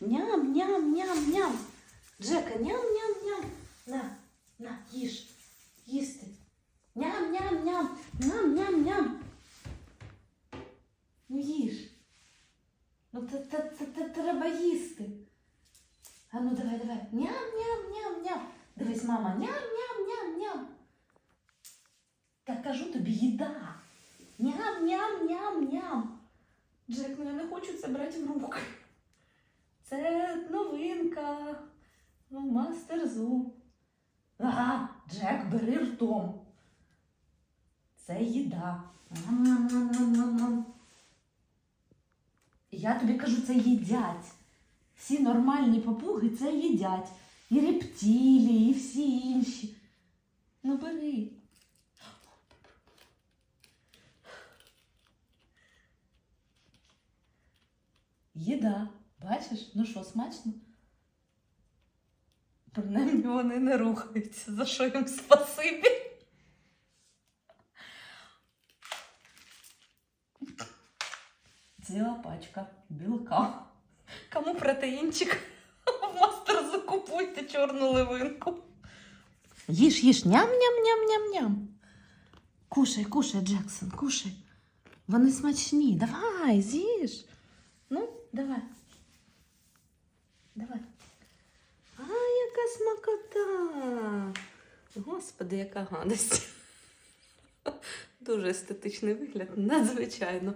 Ням, ням, ням, ням. Джека, ням, ням, ням. На, на, їж. Їсти. Ням, ням, ням. Ням, ням, ням. Ну їж. Ну це, це, це, це треба їсти. А ну давай, давай. Ням, ням, ням, ням. Дивись, мама, ням, ням, ням, ням. Так кажу тобі, їда. Ням, ням, ням, ням. Джек, ну я не хочу це брати в руки. Мастер Зу. Ага, Джек, бери ртом. Це їда. Я тобі кажу, це їдять. Всі нормальні папуги це їдять. І рептилії, і всі інші. Ну бери. Їда. Бачиш? Ну що, смачно? Принаймні вони не рухаються, за що їм спасибі. Ціла пачка білка. Кому протеїнчик? В мастер закупуйте чорну ливинку. Їж, їж, ням-ням-ням-ням-ням. Кушай, кушай, Джексон, кушай. Вони смачні. Давай, з'їж. Ну, давай. Давай. А, яка смакота. Господи, яка гадость. Дуже естетичний вигляд, надзвичайно.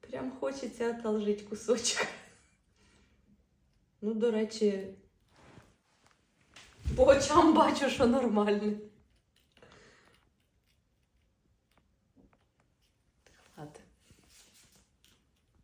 Прям хочеться одолжити кусочок. Ну, до речі, по очам бачу, що нормальний.